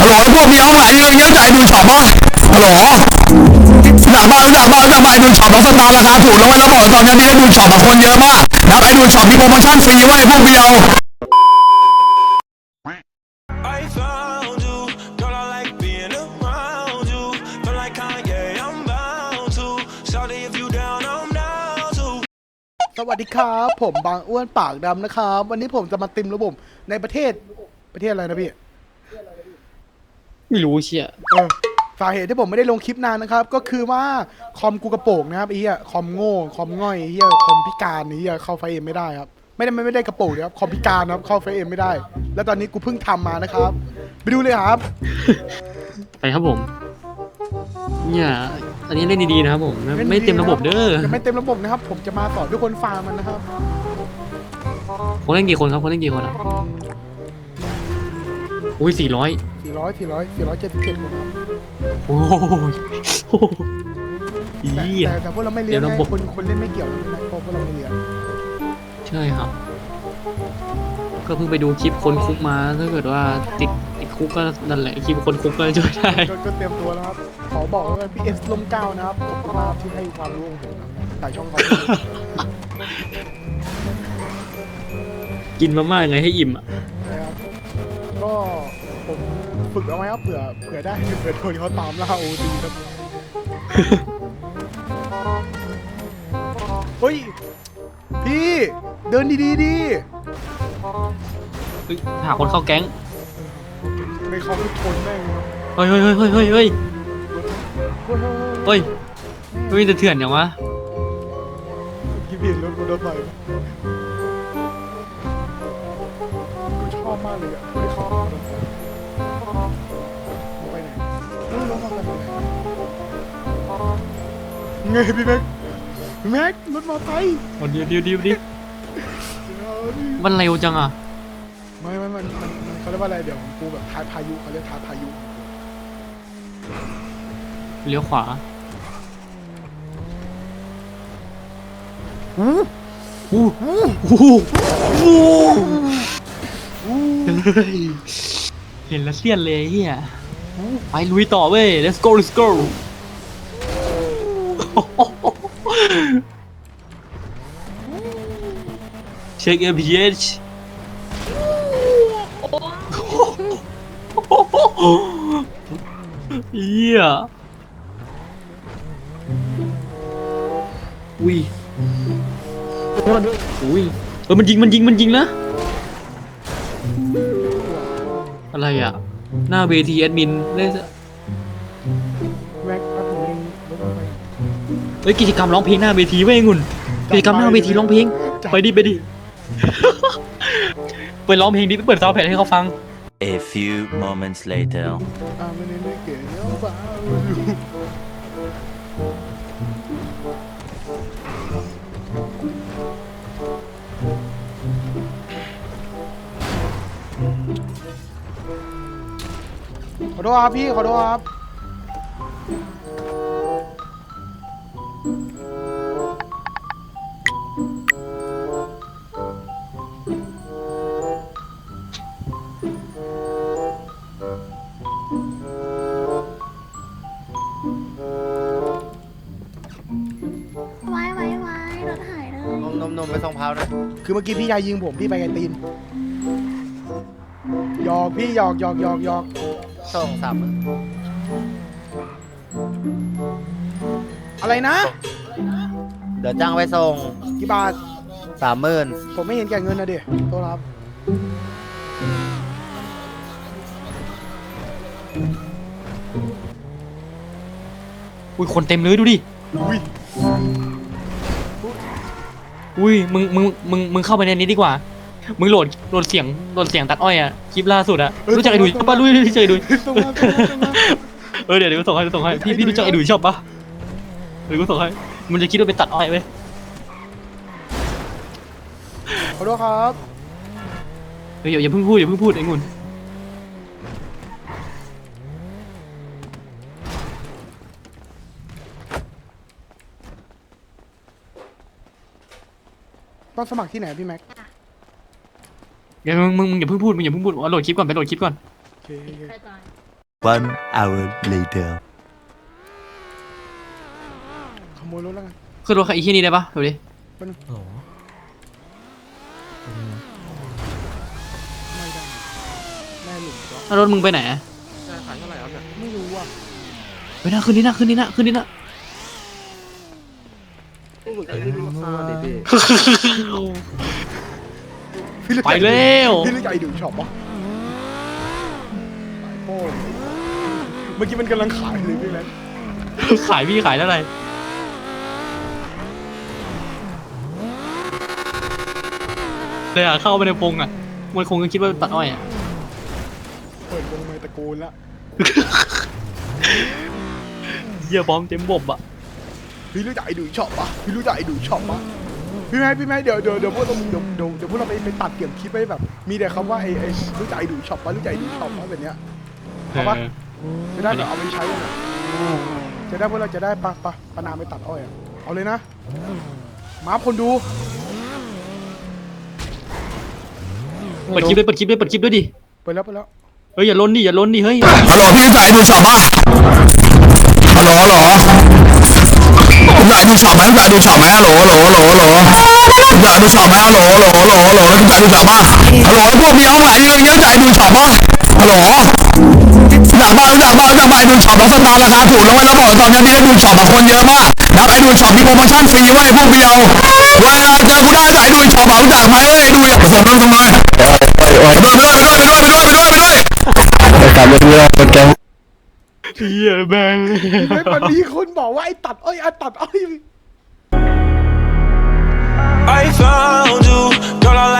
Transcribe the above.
ฮัลโหลพวกเมียเอาใหม่เรื่องเงี้ยจ่ายดูช็อปป่ะฮัลโหลหนาบ้านหนาบ้านหนาบ้านดูช็อปแล้วสตาร์ราคาถูกแล้วแล้วบอกตอนนี้ที่ไอ้ดูช็อปคนเยอะมากนะไอ้ดูช็อปมีโปรโมชั่นฟรีเว้พวกเมียวสวัสดีครับ ผมบางอ้วนปากดำนะครับ วันนี้ผมจะมาติมระบบในประเทศประเทศอะไรนะพี่ ไม่รู้เชียเออสาเหตุที่ผมไม่ได้ลงคลิปนานนะครับ ก็คือว่าคอมกูกระโปรงนะครับไอ้เหี้ยคอมโง่คอมง่อยไอ้เหี้ยคอมพิการไอ้เหี้ยเข้าไฟเอ็มไม่ได้ครับ ไม่ได้ไม่ไม่ได้กระโปรงนะครับคอมพิการนะครับเข้าไฟเอ็มไม่ได้ แล้วตอนนี้กูเพิ่งทำมานะครับ ไปดูเลยครับ ไปครับผม เนี่ย อันนี้เล่นดีๆนะครับผม ไม่เต็มระบบเด้อยังไม่เต็มระบบนะครับ ผมจะมาสอนทุกคนฟาร์มมันนะครับ คนเล่นกี่คนครับคนเล่นกี่คนอะอุ้ยสี่ร้อย 400 400 477คนครับโอ้ยแต่เหี้ยแต่แต่พวกเราไม่เลี้ยงเดี๋ยวไงระบบคนคนเล่นไม่เกี่ยวนะเพราะพวกเราไม่เลี้ยงใช่ครับ ก็เพิ่งไปดูคลิปคนคุกมาถ้าเกิดว่าติดติดคุกก็นั่นแหละคลิปคนคุกก็ช่วยได้ ก็ก็เตรียมตัวแล้วครับ ขอบอกว่าพี่เอสลมเก้านะครับขอบคุณมากที่ให้ความรู้ของผมนะครับถ่ายช่องเขา กินมาม่ายังไงให้อิ่มอะ ฝึกเอาไว้ครับเผื่อเผื่อได้เผื่อโดนเขาตามล่าโอดีครับเฮ้ยพี่เดินดีๆดิเฮ้ยหาคนเข้าแก๊ง ไม่เขาไม่ทนแม่งครับเฮ้ยเฮ้ยเฮ้ยเฮ้ยเฮ้ยเฮ้ยเฮ้ยเฮ้ยเฮ้ยจะเถื่อนอย่างวะกี่เปลี่ยนรถมอเตอร์ไซค์กูชอบมากเลยอะไม่ชอบ ไงพี่แม็กพี่แม็กรถมอเตอร์ไซค์เดี๋ยวเดี๋ยวเดี๋ยวเดี๋ยวมันเร็วจังอะไม่ไม่มันมันมันเขาเรียกว่าอะไรเดี๋ยวกูแบบทายพายุเขาเรียกทายพายุเลี้ยวขวาอู้อู้อู้อู้อู้เฮ้ยเห็นแล้วเสียนเลยไอ้เฮียไปลุยต่อเว้ย let's go let's go เช็ค MPH เฮียอุ้ยอุ้ยเออมันยิงมันยิงมันยิงนะ อะไรอะ หน้าเวทีแอดมินเล่น เฮ้ยกิจกรรมร้องเพลงหน้าเวทีเว้ยงุ่นกิจกรรมหน้าเวทีร้องเพลงไปดิไปดิไปร้องเพลงดิไปเปิดซาวด์แผ่นให้เขาฟัง A few moments later. อ่าไม่ได้ไม่เก๋เนาะบ้าขอโทษครับพี่ขอโทษครับ คือเมื่อกี้พี่ยายยิงผมพี่ไปไกลตีนหยอกพี่หยอกหยอกหยอกหยอกส่งสามหมื่นอะไรนะเดี๋ยวจ้างไปส่งกี่บาทสามหมื่นผมไม่เห็นแก่เงินนะเด็โทษครับ อุ้ยคนเต็มเลยดูดิ อุ้ย อุ้ยมึงมึงมึงมึงเข้าไปในนี้ดีกว่า มึงโหลดโหลดเสียงโหลดเสียงตัดอ้อยอะคลิปล่าสุดอะรู้จักไอ้ดุยปะรู้รู้จักไอ้ดุยส่งมาส่งมาส่งมา เออเดี๋ยวเดี๋ยวกูส่งให้ส่งให้พี่พี่รู้จักไอ้ดุยชอบปะเดี๋ยวกูส่งให้มันจะคิดว่าเป็นตัดอ้อยเว้ยขอโทษครับ เฮ้ยอย่าอย่าเพิ่งพูดอย่าเพิ่งพูดไอ้งุน ต้องสมัครที่ไหนพี่แม็กเดี๋ยวมึงมึงมึงอย่าเพิ่งพูดมึงอย่าเพิ่งพูดว่าโหลดคลิปก่อนไปโหลดคลิปก่อนโอเคโอเคไปก่อน One hour later. ขโมยรถแล้วกันขึ้นรถไอ้ที่นี่ได้ปะดูดิไม่ได้แม่หลุมก็แล้วรถมึงไปไหนไม่รู้อะไปนะขึ้นนี่นะขึ้นนี่นะขึ้นนี่นะ พี่รู้จักไปแล้วพี่รู้จักไอ้ดูช็อปปะขายโป้งเมื่อกี้มันกำลังขายเลยพี่แมนขายพี่ขายเท่าไหร่เลยอะเข้าไปในพงอะ มันคงจะคิดว่าตัดอ้อยอะ เปิดวงไมค์ตะโกนละ เยี่ยบอมเต็มบบอะ พี่รู้จักไอ้ดูช็อปปะพี่รู้จักไอ้ดูช็อปปะพี่แม่พี่แม่เดี๋ยวเดี๋ยวเดี๋ยวพวกเราเดี๋ยวเดี๋ยวเดี๋ยวพวกเราไปไปตัดเกี่ยวคลิปไว้แบบ มีแต่คำว่าไอ้ไอ้รู้จักไอ้ดูช็อปปะรู้จักไอ้ดูช็อปปะแบบเนี้ยเอาปะจะได้แบบเอาไปใช้กันอะจะได้พวกเราจะได้ปะปะปะนามไปตัดอ้อยอะเอาเลยนะมาคนดู เปิดคลิปด้วยเปิดคลิปด้วยเปิดคลิปด้วยดิไปแล้วไปแล้วเฮ้ยอย่าล้นดิอย่าล้นดิเฮ้ยฮัลโหลพี่รู้จักไอ้ดูช็อปปะฮัลโหลฮัลโหล รู้จักไอ้ดูช็อปไหมรู้จักไอ้ดูช็อปไหมฮัลโหลฮัลโหลฮัลโหลฮัลโหลใจดูช็อปไหมฮัลโหลฮัลโหลฮัลโหลฮัลโหลใจดูช็อปปะฮัลโหลพวกมีห้องไหนเยอะๆรู้จักไอ้ดูช็อปปะฮัลโหลรู้จักบ้างรู้จักบ้างรู้จักบ้างไอ้ดูช็อปน้องสตาร์ราคาถูกแล้วไว้แล้วบอกตอนนี้มีไอ้ดูช็อปบาคนเยอะมากนะไอ้ดูช็อปมีโปรโมชั่นฟรีไว้พวกเบียวเวลาเจอกูได้ไอ้ดูช็อปอะรู้จักไหมเอ้ยไอ้ดูอย่าส่งเลยส่งเลยไปด้วยไปด้วยไปด้วยไปด้วยไปด้วยไปด้วยไปด้วย เฮียแบงเฮ้ยวันนี้คนบอกว่าไอ้ตัดอ้อยไอ้ตัดอ้อย I found you, girl. I